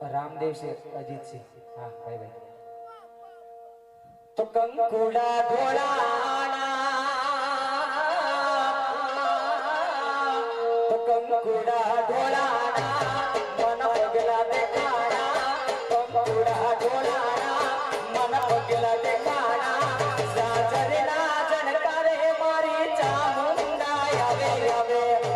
રામદેવ છે અજીતસિંહ હા, ભાઈ ભાઈ. તો કંકુડા ધોળાના તો કંકુડા ધોળાના મન પગલા દેખાણા, કંકુડા ધોળાના મન પગલા મારી ચામુંડા આવે આવે.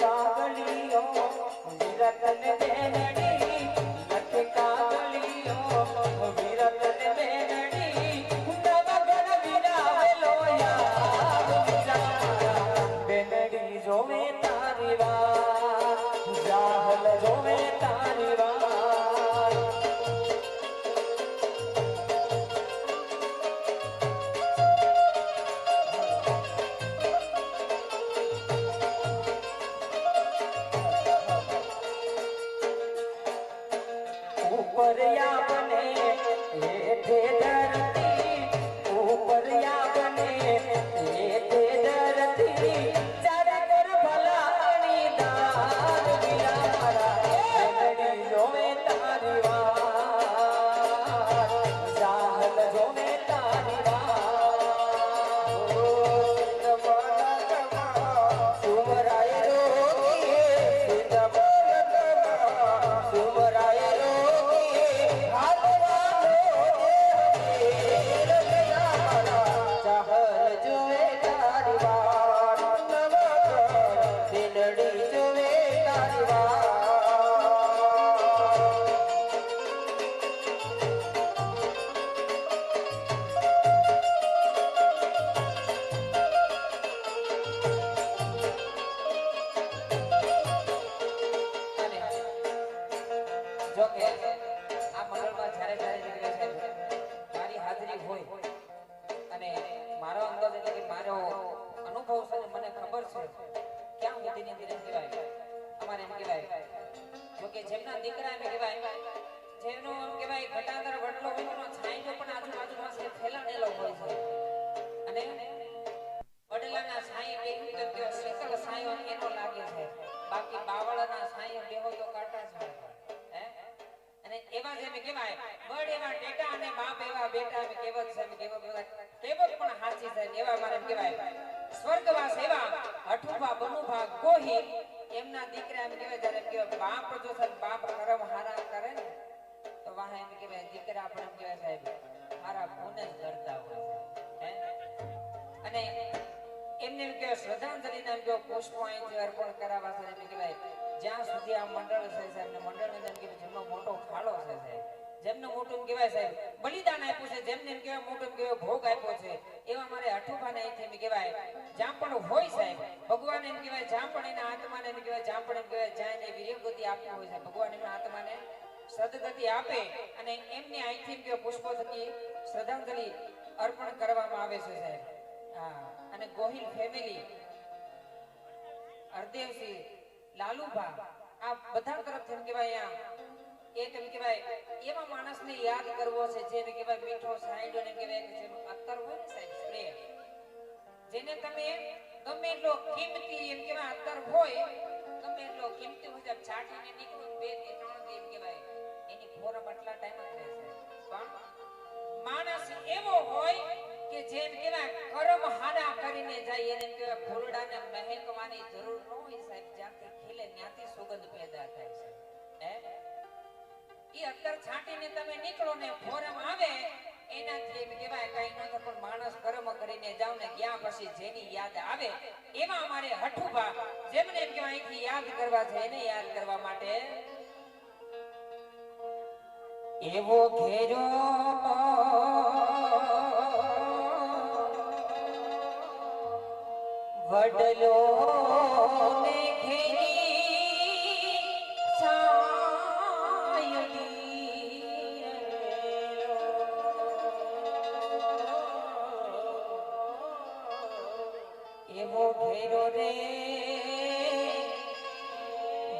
காவலியோ ரத்தன தேனடி એવા જેમ કહેવાય, બળ એવા અને બાપ એવા બેટા એમ છે પણ સાચી છે. એવા મારે એમ કહેવાય, સ્વર્ગવાસ એવા અઠુભા બનુભા ગોહી, એમના દીકરા એમ કહેવાય જ્યારે એમ કહેવાય બાપ જો ને બાપ હારા કરે ને તો વાહ એમ કહેવાય દીકરા પણ કહેવાય સાહેબ મારા ગુણ જ કરતા હોય અને એમને એમ કહેવાય શ્રદ્ધાંજલિ નામ જો પુષ્પો અહીંથી અર્પણ કરાવવા છે એમ કહેવાય જ્યાં સુધી આ મંડળ છે સાહેબ ને મંડળને જેમ કહેવાય જેમનો મોટો ફાળો છે સાહેબ જેમને મોટું કહેવાય સાહેબ બલિદાન આપ્યું છે જેમને એમ કહેવાય મોટું કહેવાય ભોગ આપ્યો છે એવા મારે અઠુભાને અહીંથી એમ કહેવાય જ્યાં પણ હોય સાહેબ ભગવાન એમ કહેવાય જ્યાં પણ એના આત્માને એમ કહેવાય જ્યાં પણ એમ કહેવાય જ્યાં એને વીર્યગતિ આપી હોય છે ભગવાન એમના આત્માને સદગતિ આપે અને એમની અહીંથી પુષ્પો થકી શ્રદ્ધાંજલિ અર્પણ કરવામાં આવે છે સાહેબ. હા. અને ગોહિલ ફેમિલી હરદેવસિંહ, લાલુભા, આ બધા તરફથી એમ કહેવાય અહીંયા એક એમ કહેવાય, એવા માણસને યાદ કરવો છે જેને કહેવાય મીઠો સાઈડો ને કહેવાય કે જેનું અત્તર હોય ને સાહેબ સ્પ્રે જેને તમે ગમે એટલો કિંમતી એમ કેવાય અત્તર હોય એટલો કિંમતી મુજબ છાટીને નીકળું બેથી ત્રણથી કહેવાય એની ફોરમ આટલા ટાઈમ જ રહેશે પણ માણસ એવો હોય કે જેમ કહેવાય કરમ હાડા કરીને જાય, એને કહેવાય ફૂલડાને મહેકવાની જરૂર ન હોય સાહેબ, જ્યાંથી ખીલે ત્યાંથી સુગંધ પેદા થાય છે. હે? ઈ અત્તર છાંટીને તમે નીકળો ને ફોરમ આવે, એનાથી એમ કહેવાય કઈ ન પણ માણસ કર્મ કરીને જાવ ને ગયા પછી જેની યાદ આવે એવા અમારે હઠુભા, જેમને એમ અહીંથી યાદ કરવા છે એને યાદ કરવા માટે એવો ઘેરો વડલો ને ઘેરો રે.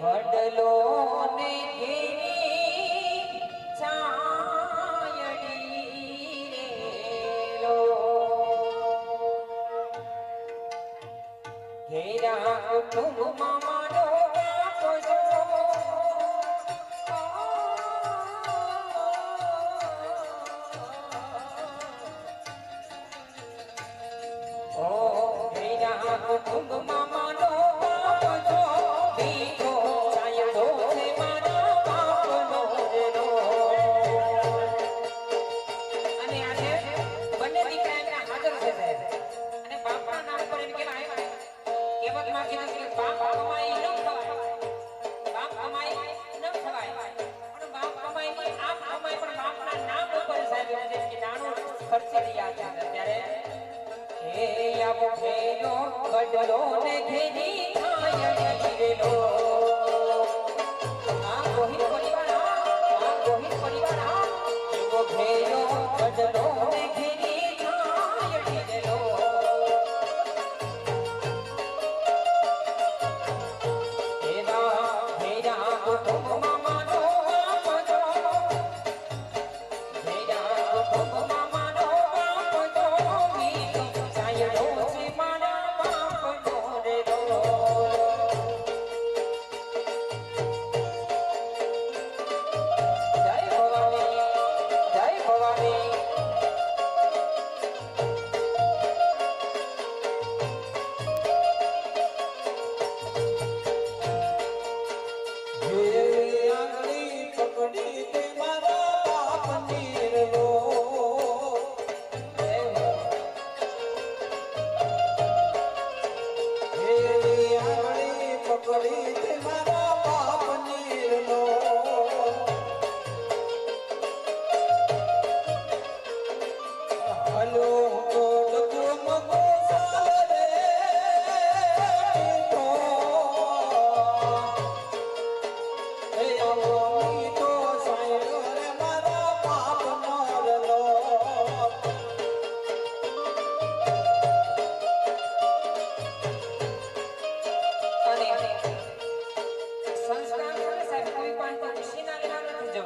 વડલો ને ગડલો ને ઘેરી થાય જીવેલો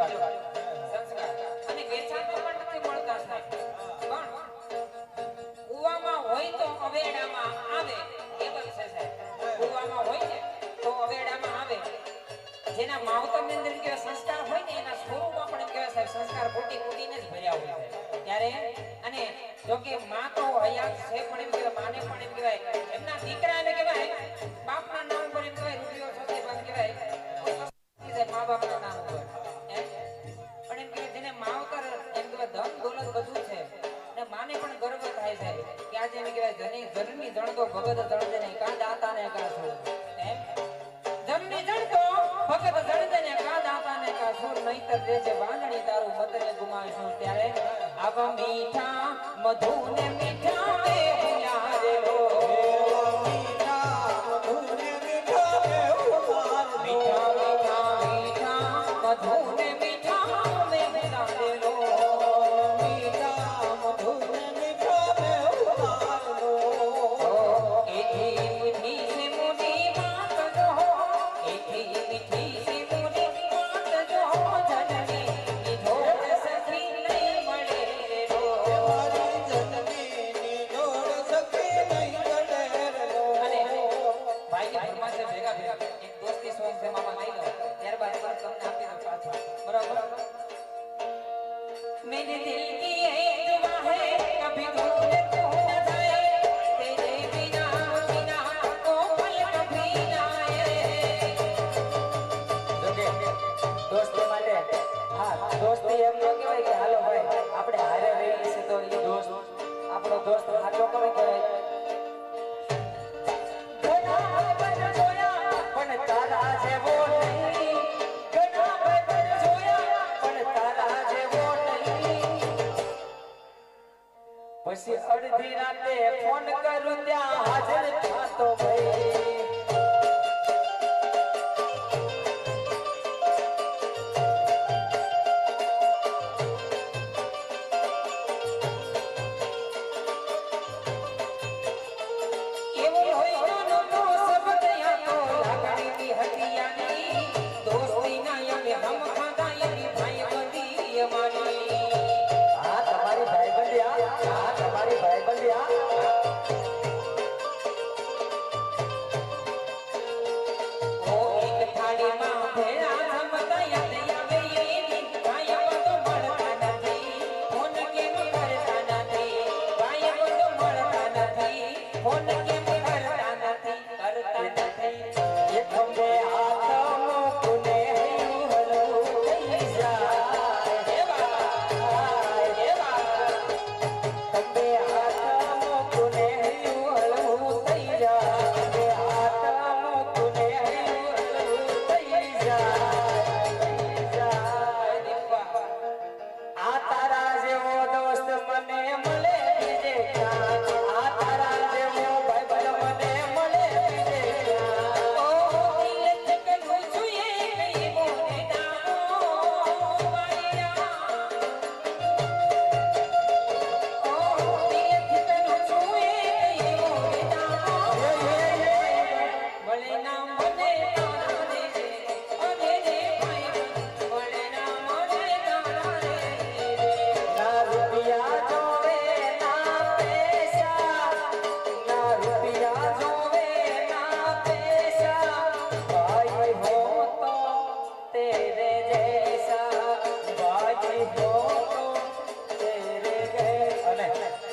સંસ્કાર. કૂવામાં હોય તો અવેડામાં આવે જેના એમ સંસ્કાર હોય ને, એના સ્વરૂપમાં પણ સંસ્કાર ફૂટી ફૂટીને જ ભર્યા હોય ત્યારે, અને જો કે માં આવા મીઠા મધુ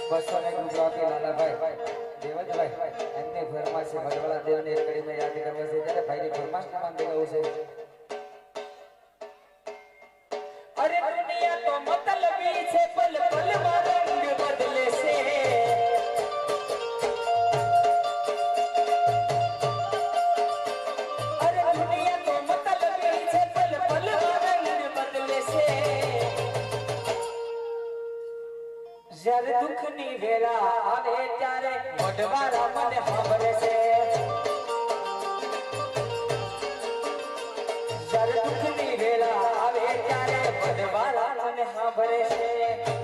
બસો ને ગુજરાતી લાલાભાઈ, દેવતભાઈ, એમની ઘરમાં છે ભગવાન દેવને એક કરીને યાદ કરવા છે. ત્યારે ભાઈની ઘરમાં જ નામ દેવું છે જ્યારે દુઃખની વેલા આવે ત્યારે વડવારા મને સાંભળે છે. જ્યારે દુઃખની વેલા આવે ત્યારે વડવારા મને સાંભળે છે.